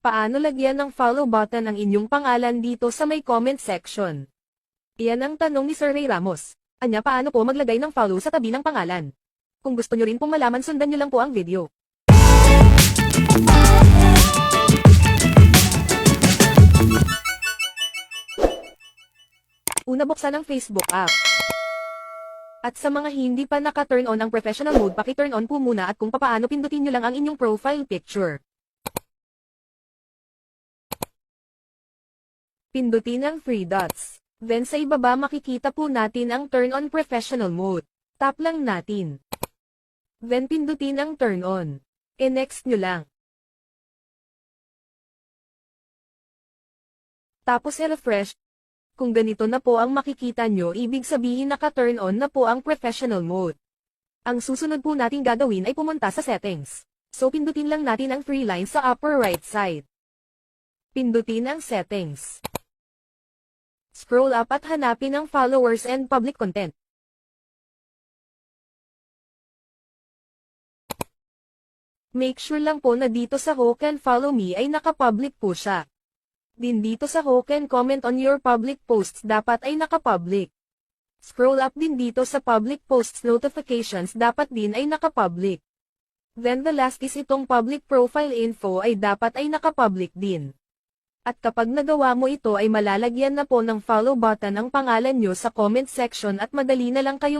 Paano lagyan ng follow button ang inyong pangalan dito sa may comment section? Iyan ang tanong ni Sir Ray Ramos. Anya paano po maglagay ng follow sa tabi ng pangalan? Kung gusto nyo rin pong malaman sundan nyo lang po ang video. Una buksan ang Facebook app. At sa mga hindi pa naka-turn on ang professional mode, paki-turn on po muna at kung papaano pindutin nyo lang ang inyong profile picture. Pindutin ang three dots. Then sa ibaba makikita po natin ang turn on professional mode. Tap lang natin. Then pindutin ang turn on. E next nyo lang. Tapos i-refresh. Kung ganito na po ang makikita nyo, ibig sabihin naka-turn on na po ang professional mode. Ang susunod po nating gagawin ay pumunta sa settings. So pindutin lang natin ang three lines sa upper right side. Pindutin ang settings. Scroll up at hanapin ang followers and public content. Make sure lang po na dito sa Who Can Follow Me ay naka-public po siya. Din dito sa Who Can Comment on Your Public Posts dapat ay naka-public. Scroll up din dito sa Public Posts Notifications dapat din ay naka-public. Then the last is itong Public Profile Info ay dapat ay naka-public din. At kapag nagawa mo ito ay malalagyan na po ng follow button ang pangalan nyo sa comment section at madali na lang kayong